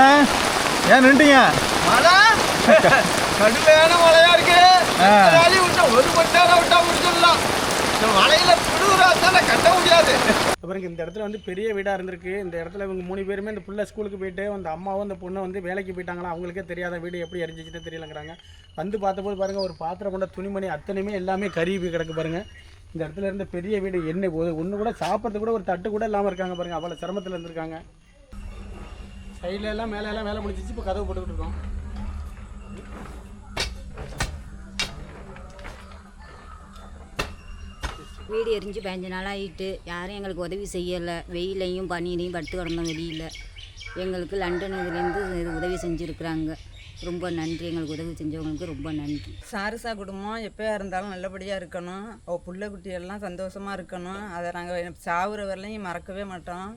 ஏன் நின்றுட்டீங்க? மழை கடுமையான மழையா இருக்கு. விட்டா ஒரு மணி நேரம் விட்டா முடிச்சிடலாம் இந்த மழையில கட்ட முடியாது. அப்புறம் இந்த இடத்துல வந்து பெரிய வீடாக இருந்திருக்கு. இந்த இடத்துல இவங்க மூணு பேருமே இந்த புள்ள ஸ்கூலுக்கு போயிட்டு அந்த அம்மாவும் அந்த பொண்ணு வந்து வேலைக்கு போயிட்டாங்களா அவங்களுக்கே தெரியாத வீடு எப்படி எரிஞ்சிச்சுன்னு தெரியலங்கிறாங்க. வந்து பார்த்தபோது பாருங்கள் ஒரு பாத்திரம் கொண்ட துணிமணி அத்தனையுமே எல்லாமே கருவி கிடக்கு பாருங்கள் இந்த இடத்துல இருந்த பெரிய வீடு என்ன ஒன்று கூட சாப்பிட்றது கூட ஒரு தட்டு கூட இல்லாமல் இருக்காங்க பாருங்கள் அவ்வளோ சிரமத்தில் இருந்திருக்காங்க. சைடில் எல்லாம் மேலே எல்லாம் வேலை முடிச்சிச்சு இப்போ கதவு போட்டுக்கிட்டு இருக்கோம். வீடு எரிஞ்சு பதினஞ்சு நாள் ஆகிட்டு யாரும் எங்களுக்கு உதவி செய்யலை. வெயிலையும் பனியிலையும் படுத்து கிடந்தோம் வெளியில். எங்களுக்கு லண்டன் இதுலேருந்து இது உதவி செஞ்சுருக்குறாங்க. ரொம்ப நன்றி. எங்களுக்கு உதவி செஞ்சவங்களுக்கு ரொம்ப நன்றி. சாரசா குடும்பம். எப்போயா இருந்தாலும் நல்லபடியாக இருக்கணும். அவள் புள்ள குட்டியெல்லாம் சந்தோஷமாக இருக்கணும். அதை நாங்கள் சாவுற வரலையும் மறக்கவே மாட்டோம்.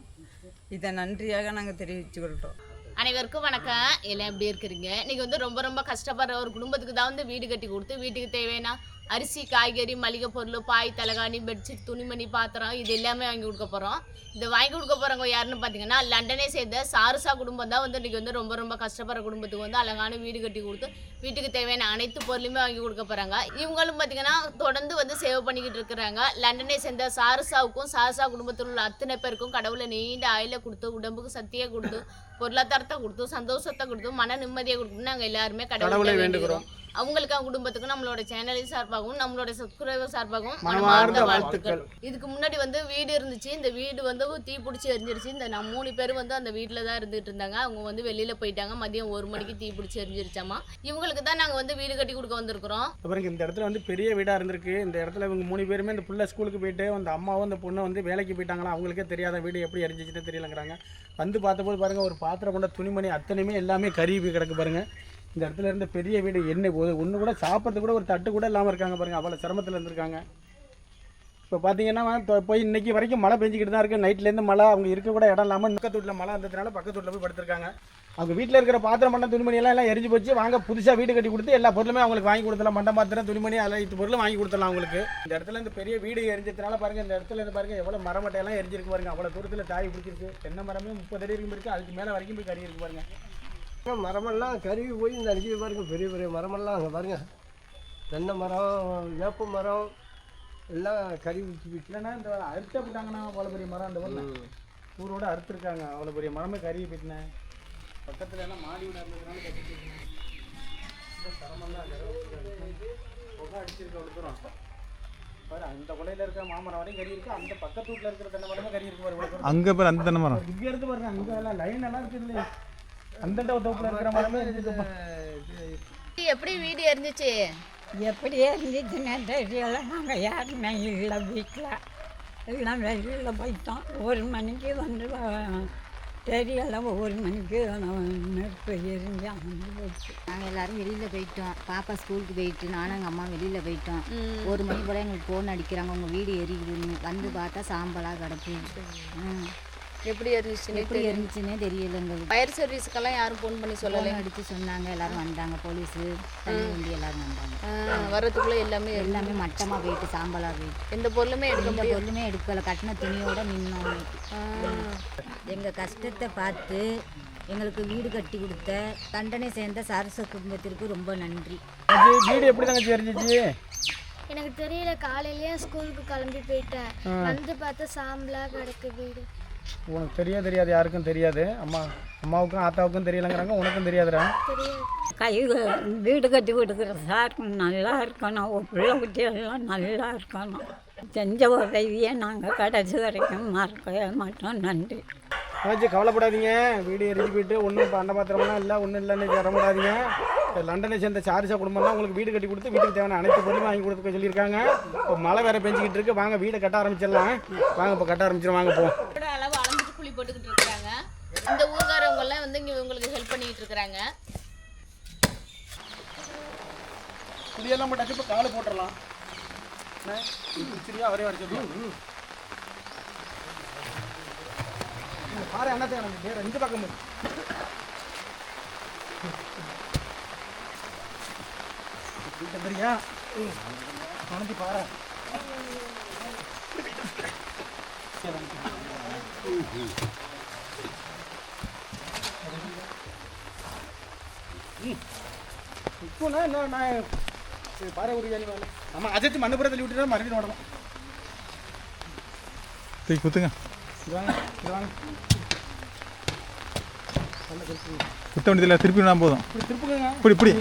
இதை நன்றியாக நாங்கள் தெரிவிச்சுக்கிட்டோம் அனைவருக்கும் வணக்கம். எல்லாம் எப்படி இருக்கிறீங்க? நீங்கள் வந்து ரொம்ப ரொம்ப கஷ்டப்படுற ஒரு குடும்பத்துக்கு தான் வந்து வீடு கட்டி கொடுத்து வீட்டுக்கு தேவைன்னா அரிசி காய்கறி மளிகை பொருள் பாய் தலகாணி பெட்ஷீட் துணிமணி பாத்திரம் இது எல்லாமே வாங்கி கொடுக்க போகிறோம் இதை வாங்கி கொடுக்க போகிறவங்க யாருன்னு பார்த்தீங்கன்னா லண்டனே சேர்ந்த சாருசா குடும்பம் தான் வந்து இன்னைக்கு வந்து ரொம்ப ரொம்ப கஷ்டப்படுற குடும்பத்துக்கு வந்து அழகான வீடு கட்டி கொடுத்து வீட்டுக்கு தேவையான அனைத்து பொருளுமே வாங்கி கொடுக்க போகிறாங்க இவங்களும் பார்த்தீங்கன்னா தொடர்ந்து வந்து சேவ் பண்ணிக்கிட்டு இருக்கிறாங்க. லண்டனை சேர்ந்த சாரசாவுக்கும் சாரசா குடும்பத்தில் உள்ள அத்தனை பேருக்கும் கடவுளை நீண்ட ஆயில கொடுத்து உடம்புக்கு சக்தியை கொடுத்து பொருளாதாரத்தை கொடுத்து சந்தோஷத்தை கொடுத்து மன நிம்மதியை கொடுத்து நாங்கள் எல்லாருமே கடவுளை வேண்டுகிறோம். வேண்டுகிறோம் அவங்களுக்கு அவங்க குடும்பத்துக்கும் நம்மளோட சேனலின் சார்பாகவும் நம்மளோட சப்ஸ்கிரைபர் சார்பாகவும் மனமார்ந்த வாழ்த்துக்கள். இதுக்கு முன்னாடி வந்து வீடு இருந்துச்சு. இந்த வீடு வந்து தீ பிடிச்சி எரிஞ்சிருச்சு. இந்த நான் மூணு பேர் வந்து அந்த வீட்டில் தான் இருந்துட்டு இருந்தாங்க. அவங்க வந்து வெளியில போயிட்டாங்க. மதியம் ஒரு மணிக்கு தீ பிடிச்சி எரிஞ்சிருச்சாமா. இவங்களுக்கு தான் நாங்கள் வந்து வீடு கட்டி கொடுக்க வந்திருக்கிறோம். அப்புறம் இந்த இடத்துல வந்து பெரிய வீடாக இருந்திருக்கு. இந்த இடத்துல இவங்க மூணு பேருமே இந்த புள்ள ஸ்கூலுக்கு போயிட்டு அந்த அம்மாவும் அந்த பொண்ணு வந்து வேலைக்கு போயிட்டாங்களா? அவங்களுக்கே தெரியாத வீடு எப்படி எரிஞ்சிச்சுன்னு தெரியலங்கிறாங்க. வந்து பார்த்தபோது பாருங்கள் ஒரு பாத்திரம் கொண்ட துணிமணி அத்தனையுமே எல்லாமே கருவி கிடக்கு பாருங்கள் இந்த இடத்துல இருந்த பெரிய வீடு என்ன ஒன்று கூட சாப்பிட்றது கூட ஒரு தட்டு கூட இல்லாமல் இருக்காங்க பாருங்கள் அவ்வளோ சிரமத்தில் இருந்திருக்காங்க. இப்போ பார்த்தீங்கன்னா போய் இன்னைக்கு வரைக்கும் மழை பெஞ்சிக்கிட்டு தான் இருக்குது நைட்லேருந்து மழை அவங்க இருக்க கூட இடம் இல்லாமல் பக்கத்து வீட்டில் மழை இருந்ததுனால பக்கத்து வீட்டில் போய் படுத்திருக்காங்க. அவங்க வீட்டில் இருக்கிற பாத்திரம் மண்டம் துணிமணி எல்லாம் எல்லாம் எரிஞ்சு போச்சு. வாங்க புதுசாக வீடு கட்டி கொடுத்து எல்லா பொருளுமே அவங்களுக்கு வாங்கி கொடுத்துலாம் மண்டம் பாத்திரம் துணிமணி அதெல்லாம் இது பொருளும் வாங்கி கொடுத்துலாம் அவங்களுக்கு. இந்த இடத்துல இந்த பெரிய வீடு எரிஞ்சதுனால பாருங்க இந்த இடத்துல இருந்து பாருங்க எவ்வளோ மரமட்டையெல்லாம் எரிஞ்சிருக்கு பாருங்க. அவ்வளோ தூரத்தில் தாய் பிடிச்சிருக்கு. தென்னை மரமே முப்பது அடி வரைக்கும் இருக்குது அதுக்கு மேலே வரைக்கும் போய் கறி இருக்கு பாருங்க. மரமெல்லாம் கருவி போய் இந்த அடிச்சு பாருங்க பெரிய பெரிய மரமெல்லாம் அங்கே பாருங்க. தென்னை மரம் வேப்ப மரம் எல்லாம் கறி ஊற்றி போயிட்டு இல்லைன்னா இந்த அறுத்த போட்டாங்கன்னா அவ்வளோ பெரிய மரம் அந்த ஊரில். ஊரோட அறுத்துருக்காங்க அவ்வளோ பெரிய மரமே கறி போயிட்டுனேன் பக்கத்தில் எல்லாம் மாடி வீடு இருந்ததுனால கட்டிட்டு அது. புகை அடிச்சிருக்கு அவ்வளோ தூரம். பாரு அந்த கொலையில் இருக்க மாமரம் வரையும் கறி இருக்கு. அந்த பக்கத்து வீட்டில் இருக்கிற தென்னை மரமே கறி இருக்கு பாரு அங்கே பேர் அந்த தென்னை மரம். இங்கே இருந்து பாருங்க அங்கே எல்லாம் லைன் எல்லாம் இருக்குது இல்லையா. அந்த தோப்பில் இருக்கிற மரமே எப்படி வீடு எரிஞ்சிச்சு? எப்படி இருந்துச்சுன்னா தெரியல நாங்கள் யாருமே இல்லை வீட்டில் எல்லாம் வெளியில் போயிட்டோம். ஒரு மணிக்கு வந்து தெரியல ஒரு மணிக்கு நெருப்பு எரிஞ்சு அங்கே போச்சு. நாங்கள் எல்லாரும் வெளியில் போயிட்டோம். பாப்பா ஸ்கூலுக்கு போயிட்டு நானும் எங்கள் அம்மா வெளியில் போயிட்டோம். ஒரு மணி போல் எங்களுக்கு ஃபோன் அடிக்கிறாங்க. உங்கள் வீடு எரியுதுன்னு. வந்து பார்த்தா சாம்பலாக கிடக்கு. ம். எப்படி எரிஞ்சிச்சுன்னு எப்படி எரிஞ்சுன்னே தெரியல எங்களுக்கு ஃபயர் சர்வீஸுக்கெல்லாம் யாரும் ஃபோன் பண்ணி சொல்லலை. அடித்து சொன்னாங்க எல்லாரும் வந்தாங்க போலீஸு தண்ணி வண்டி எல்லாரும் வந்தாங்க. வரதுக்குள்ள எல்லாமே எல்லாமே மட்டமாக போயிட்டு சாம்பலாக போயிட்டு. எந்த பொருளுமே எடுக்க எந்த பொருளுமே எடுக்கலை. கட்டின துணியோட நின்னோம் எங்கள் கஷ்டத்தை பார்த்து எங்களுக்கு வீடு கட்டி கொடுத்த தண்டனை சேர்ந்த சாரச குடும்பத்திற்கு ரொம்ப நன்றி. அது வீடு எப்படி தங்கச்சி எரிஞ்சிச்சு எனக்கு தெரியல காலையிலேயே ஸ்கூலுக்கு கிளம்பி போயிட்டேன். வந்து பார்த்தா சாம்பலா கிடக்கு வீடு. உனக்கு தெரிய தெரியாது. யாருக்கும் தெரியாது. அம்மா அம்மாவுக்கும் ஆத்தாவுக்கும் தெரியலங்கிறாங்க. உனக்கும் தெரியாதுடா. தெரியாது கை வீடு கட்டி கொடுக்குற சார் நல்லா இருக்கணும். பிள்ளை குட்டி எல்லாம் நல்லா இருக்கணும். செஞ்ச உதவியை நாங்கள் கடைசி வரைக்கும் மறக்கவே மாட்டோம். நன்றி. ஆச்சு கவலைப்படாதீங்க. வீடு எரிஞ்சு போயிட்டு ஒன்றும் இப்போ அண்ட பாத்திரம்லாம் இல்லை ஒன்றும் இல்லைன்னு வரப்படாதீங்க இப்போ லண்டனை சேர்ந்த சாரிசா குடும்பம்லாம் உங்களுக்கு வீடு கட்டி கொடுத்து வீட்டுக்கு தேவையான அனைத்து பொருளும் வாங்கி கொடுக்க சொல்லியிருக்காங்க. இப்போ மழை வேற பெஞ்சிக்கிட்டு இருக்கு. வாங்க வீடை கட்ட ஆரம்பிச்சிடலாம். வாங்க இப்போ கட்ட ஆரம்பிச்சிடும் வாங்க போ. இதோட போட்டுக்கிட்டு இருக்கிறாங்க. இந்த ஊர்காரவங்க எல்லாம் வந்து இங்கே இவங்களுக்கு ஹெல்ப் பண்ணிக்கிட்டு இருக்கிறாங்க. குடியெல்லாம் போட்டாச்சு இப்போ காலை போட்டுடலாம் சரியா அவரே வர பாரு என்னத்தை எனக்கு வேற ரெண்டு பக்கம் இருக்கு. தெரியா மனதி பாரு. இப்போனா என்ன நான் பாறை வேலை நம்ம அஜத்து மண்ணுப்புறம் தள்ளி விட்டுட்டா மறுபடியும் ஓடணும் தூக்கி குத்துங்க. குத்த வேண்டியதில்லை திருப்பி நான் போதும். இப்படி இப்படி இப்படி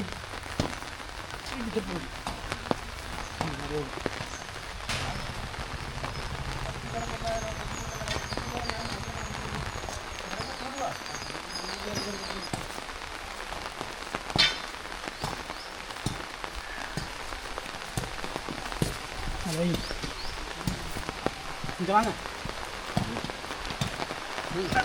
அதை இங்கே வாங்க அண்ணா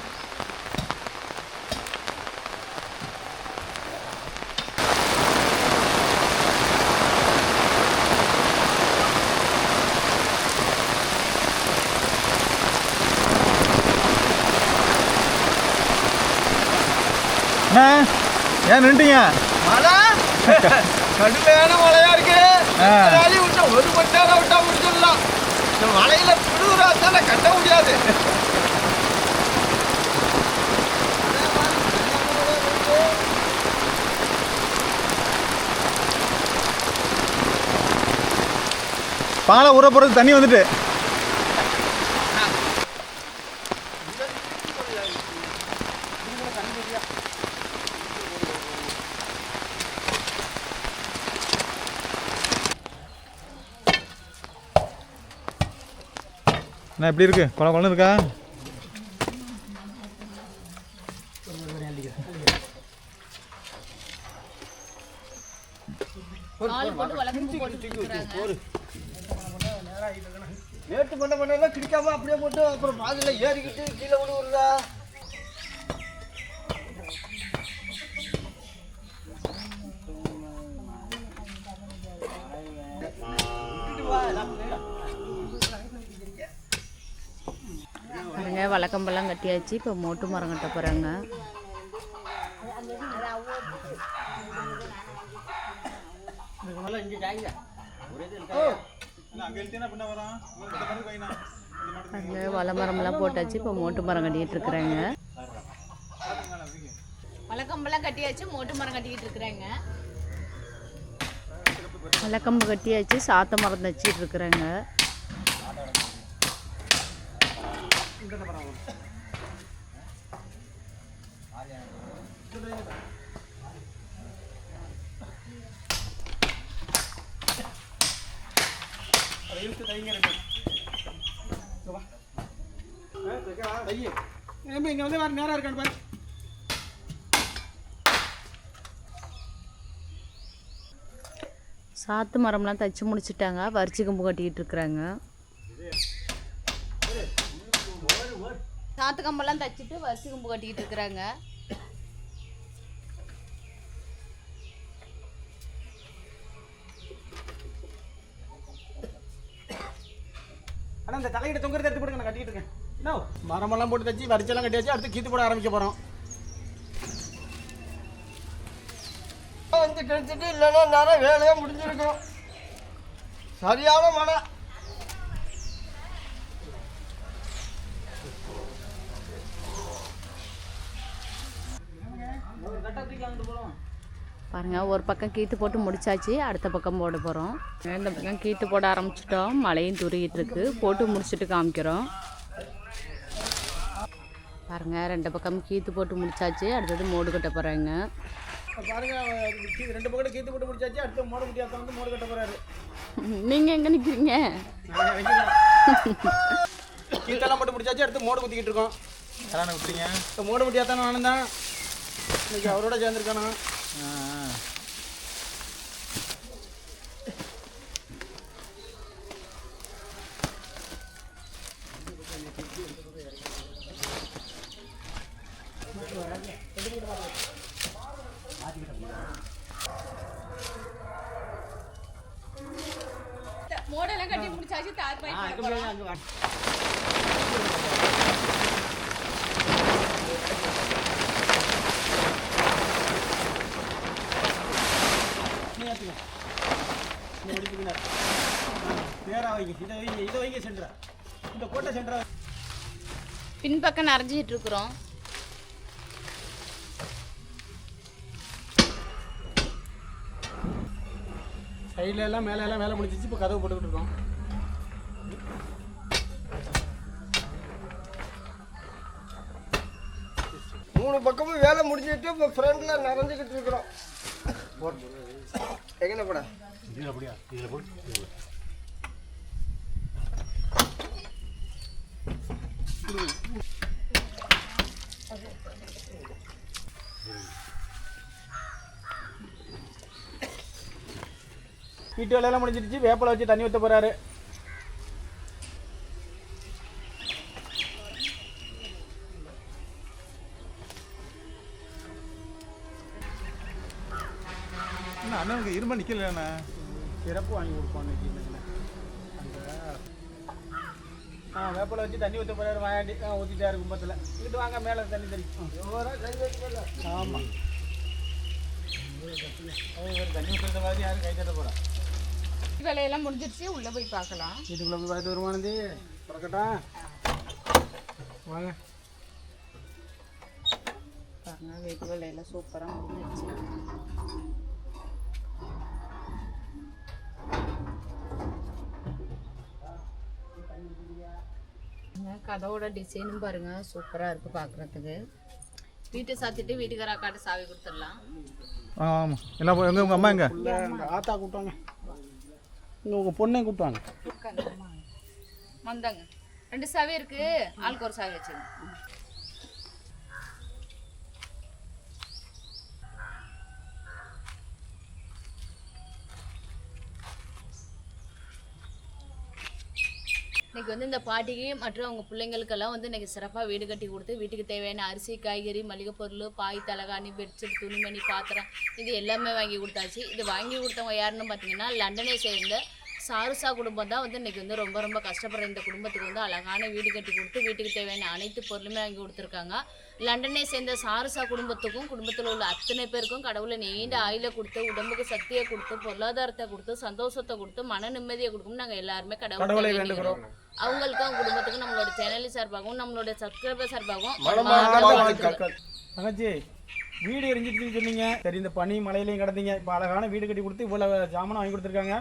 ஏன் நின்றுட்டீங்க? மழை? கடுமையான மழையா இருக்கு. வேலையை விட்டா ஒரு மணி நேரம் விட்டா முடிச்சிடலாம் இந்த மழையில புழுவுறாத்தால கட்ட முடியாது. பாலை ஊற போகிறது தண்ணி வந்துட்டு. அண்ணா எப்படி இருக்கு? குளம் குளம் இருக்கா? நேற்று பண்ண பண்ணலாம் கிடிக்காம அப்படியே போட்டு அப்புறம் பாதியில் ஏறிக்கிட்டு கீழே விழுவுறதா? பாருங்க வழக்கம்பெல்லாம் கட்டியாச்சு. இப்போ மோட்டு மரம் கட்ட போகிறாங்க அங்கே வலை மரம்லாம் போட்டாச்சு. இப்போ மோட்டு மரம் கட்டிக்கிட்டு இருக்கிறாங்க. வழக்கம்பெல்லாம் கட்டியாச்சு மோட்டு மரம் கட்டிக்கிட்டு இருக்கிறாங்க. வலைக்கம்பு கட்டியாச்சு. சாத்த மரம் தச்சிட்டு இருக்கிறாங்க. அதை இழுத்து இங்க வந்து வேற நேரம் இருக்கான்னு பாரு சாத்து மரம்லாம் தச்சு முடிச்சிட்டாங்க. வரிச்சி கம்பு கட்டிக்கிட்டு இருக்கிறாங்க. சாத்து கம்பெல்லாம் தச்சுட்டு வரிசை கம்பு கட்டிக்கிட்டு இருக்கிறாங்க. ஆனால் இந்த தலையிட தொங்குறத எடுத்து போடுங்க நான் கட்டிட்டு இருக்கேன். என்ன மரமெல்லாம் போட்டு தச்சு வரிச்செல்லாம் கட்டியாச்சு அடுத்து கீத்து போட ஆரம்பிக்க போகிறோம் வந்து கழிச்சிட்டு இல்லைன்னா நேரம் வேலையே முடிஞ்சிருக்கும். சரியான மழை. பாருங்க ஒரு பக்கம் கீத்து போட்டு முடிச்சாச்சு அடுத்த பக்கம் போட போகிறோம் இந்த பக்கம் கீத்து போட ஆரம்பிச்சிட்டோம் மழையும் துருகிட்டு இருக்கு. போட்டு முடிச்சுட்டு காமிக்கிறோம். பாருங்க ரெண்டு பக்கம் கீத்து போட்டு முடிச்சாச்சு அடுத்தது மோடு கட்ட போகிறாங்க ரெண்டு பக்கம் கீத்து போட்டு முடிச்சாச்சு அடுத்து மோட முடியாத வந்து மோடு கட்ட போறாரு. நீங்கள் எங்கே நிற்கிறீங்க கீத்தெல்லாம் போட்டு முடிச்சாச்சு அடுத்து மோடு குத்திக்கிட்டு இருக்கோம். யாரான விட்டீங்க இப்போ மோடு முடியாத நானும் தான். இன்னைக்கு அவரோட சேர்ந்துருக்கானு ஆ ஆ. மோடெல்லாம் கட்டி முடிச்சாச்சு தார் பாய் நேராக வைங்க இதை வைங்க இதை வைங்க சென்டரா இந்த கோட்டை சென்டரா பின்பக்கம் நிறைஞ்சிட்டு இருக்கிறோம். சைடில் எல்லாம் மேலே எல்லாம் வேலை முடிஞ்சிச்சு இப்போ கதவு போட்டுக்கிட்டு இருக்கோம். மூணு பக்கமும் வேலை முடிஞ்சிட்டு இப்போ ஃப்ரண்டில் நிறைஞ்சிக்கிட்டு இருக்கிறோம். எங்கண்ணா போட? வீட்டு வேலையெல்லாம் முடிஞ்சிருச்சு. வேப்பலை வச்சு தண்ணி ஊற்ற போகிறாரு என்ன அண்ணனுக்கு இரும்ப நிக்கல அண்ணா? சிறப்பு வாங்கி கொடுப்போம் இன்னைக்கு அந்த ஆ வேப்பலை வச்சு தண்ணி ஊற்ற போகிறாரு வாயாண்டி ஆ ஊற்றிட்டாரு கும்பத்தில். இங்கிட்டு வாங்க மேலே தண்ணி தெளிக்கும் ஆமாம் தண்ணி ஊற்றுறத மாதிரி யாரும் கை தட்ட போறா. வேலையெல்லாம் முடிஞ்சிருச்சு உள்ள போய் பார்க்கலாம். வீட்டுக்குள்ளே போய் பார்த்து வருமானது திறக்கட்டா. வாங்க. பாருங்க வீட்டு வேலையெல்லாம் சூப்பராக முடிஞ்சிருச்சு. கதவோட டிசைனும் பாருங்க சூப்பராக இருக்கு பார்க்குறதுக்கு வீட்டை சாத்திட்டு வீட்டுக்கார அக்காட்ட சாவி கொடுத்துடலாம். ஆமாம் போ- எங்க உங்கள் அம்மா எங்க? ஆத்தா கூப்பிட்டாங்க. இங்கே உங்கள் பொண்ணை கூப்பிட்டாங்க. வந்தாங்க ரெண்டு சாவி இருக்கு. ஆளுக்கு ஒரு சாவி வச்சிருங்க. இன்னைக்கு வந்து இந்த பாட்டிக்கு மற்றும் அவங்க பிள்ளைங்களுக்கெல்லாம் வந்து இன்னைக்கு சிறப்பாக வீடு கட்டி கொடுத்து வீட்டுக்கு தேவையான அரிசி காய்கறி மளிகை பொருள் பாய் தலகாணி பெட்ஷீட் துணிமணி பாத்திரம் இது எல்லாமே வாங்கி கொடுத்தாச்சு. இது வாங்கி கொடுத்தவங்க யாருன்னு பார்த்தீங்கன்னா லண்டனை சேர்ந்த சாருசா குடும்பம் தான் வந்து இன்னைக்கு வந்து ரொம்ப ரொம்ப கஷ்டப்படுற இந்த குடும்பத்துக்கு வந்து அழகான வீடு கட்டி கொடுத்து வீட்டுக்கு தேவையான அனைத்து பொருளுமே வாங்கி கொடுத்துருக்காங்க. லண்டனை சேர்ந்த சாருசா குடும்பத்துக்கும் குடும்பத்தில் உள்ள அத்தனை பேருக்கும் கடவுளை நீண்ட ஆயில கொடுத்து உடம்புக்கு சக்தியை கொடுத்து பொருளாதாரத்தை கொடுத்து சந்தோஷத்தை கொடுத்து மன நிம்மதியை கொடுக்கும் நாங்கள் எல்லாருமே கடவுளை வேண்டுகிறோம். அவங்களுக்கும் அவங்க குடும்பத்துக்கும் நம்மளோட சேனல் சார்பாகவும் நம்மளோட சப்ஸ்கிரைபர் சார்பாகவும். தங்கச்சி வீடு எரிஞ்சிட்டுன்னு சொன்னீங்க. சரி இந்த பனி மலையிலையும் கிடந்தீங்க. இப்போ அழகான வீடு கட்டி கொடுத்து இவ்வளோ ஜாமான் வாங்கி கொடுத்துருக்காங்க.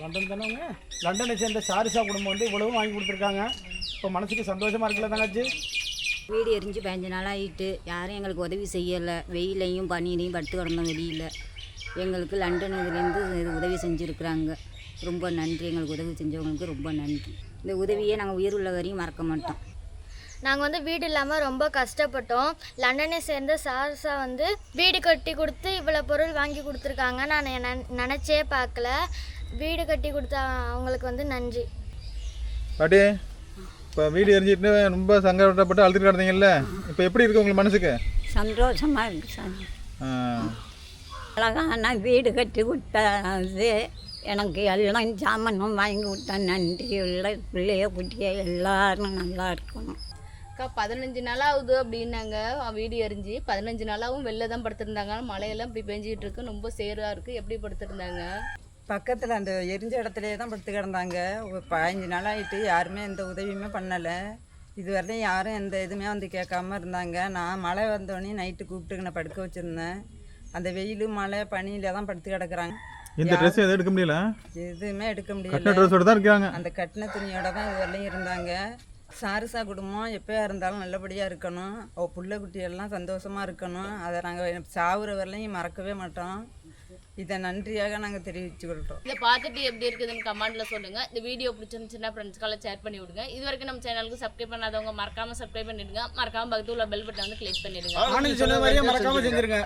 லண்டன் தானேங்க லண்டனை சேர்ந்த சாரிசா குடும்பம் வந்து இவ்வளவும் வாங்கி கொடுத்துருக்காங்க. இப்போ மனசுக்கு சந்தோஷமாக இருக்குல்ல தங்கச்சி? வீடு எரிஞ்சு பதினஞ்சு நாள் ஆகிட்டு யாரும் எங்களுக்கு உதவி செய்யலை. வெயிலையும் பனியிலையும் படுத்து கிடந்தோம் வெளியில். எங்களுக்கு லண்டன் இதுலேருந்து இது உதவி செஞ்சுருக்குறாங்க. ரொம்ப நன்றி. எங்களுக்கு உதவி செஞ்சவங்களுக்கு ரொம்ப நன்றி. இந்த உதவியை நாங்கள் உயிர் உள்ள வரையும் மறக்க மாட்டோம். நாங்கள் வந்து வீடு இல்லாமல் ரொம்ப கஷ்டப்பட்டோம். லண்டனை சேர்ந்த சார்ஸா வந்து வீடு கட்டி கொடுத்து இவ்வளோ பொருள் வாங்கி கொடுத்துருக்காங்க. நான் நென- நினச்சே பார்க்கல. வீடு கட்டி கொடுத்த அவங்களுக்கு வந்து நன்றி. பாட்டி இப்போ வீடு எரிஞ்சிட்டு ரொம்ப சங்கடப்பட்டு அழுதுட்டு கிடந்தீங்கல்ல? இப்போ எப்படி இருக்கு உங்களுக்கு மனசுக்கு? சந்தோஷமாக இருக்கு சார் ஆ. அழகான வீடு கட்டி கொடுத்தது. எனக்கு எல்லாம் சாமானும் வாங்கி கொடுத்தா நன்றி. உள்ள பிள்ளைய குட்டிய எல்லாரும் நல்லா இருக்கணும். அக்கா பதினஞ்சு நாள் ஆகுது அப்படின்னாங்க. அவன் வீடு எரிஞ்சு பதினஞ்சு நாளாகவும் வெளில தான் படுத்திருந்தாங்க. மழையெல்லாம் இப்படி பெஞ்சிட்டு இருக்கு. ரொம்ப சேரா இருக்கு. எப்படி படுத்திருந்தாங்க? பக்கத்தில் அந்த எரிஞ்ச இடத்துலையே தான் படுத்து கிடந்தாங்க. ஒரு பதினஞ்சு நாள் ஆகிட்டு யாருமே எந்த உதவியுமே பண்ணலை. இதுவரையும் யாரும் எந்த இதுவுமே வந்து கேட்காம இருந்தாங்க. நான் மழை வந்தோடனே நைட்டு கூப்பிட்டு நான் படுக்க வச்சுருந்தேன். அந்த வெயில் மழை பனியில தான் படுத்து கிடக்குறாங்க. இந்த ட்ரெஸ் எதுவும் எடுக்க முடியல? எதுவுமே எடுக்க முடியல. ட்ரெஸ்ஸோட தான் இருக்காங்க. அந்த கட்டின துணியோட தான் இதுவரையும் இருந்தாங்க. சாரிசா குடும்பம். எப்போயா இருந்தாலும் நல்லபடியாக இருக்கணும். அவ புள்ள குட்டியெல்லாம் சந்தோஷமாக இருக்கணும். அதை நாங்கள் சாவுற வரலையும் மறக்கவே மாட்டோம். இதை நன்றியாக நாங்கள் தெரிவிச்சுக்கிட்டோம் இதை பார்த்துட்டு எப்படி இருக்குதுன்னு கமெண்ட்ல சொல்லுங்க. இந்த வீடியோ பிடிச்சிருந்துச்சுன்னா ஃப்ரெண்ட்ஸ்க்கெல்லாம் ஷேர் பண்ணி விடுங்க. இது வரைக்கும் நம்ம சேனலுக்கு சப்ஸ்கிரைப் பண்ணாதவங்க மறக்காம சப்ஸ்கிரைப் பண்ணிடுங்க. மறக்காம பக்கத்துல உள்ள பெல் பட்டன் வந்து கிளிக் பண்ணிடுங்க. ஆனந்த் சொன்ன மாதிரியே மறக்காம செஞ்சிருங்க.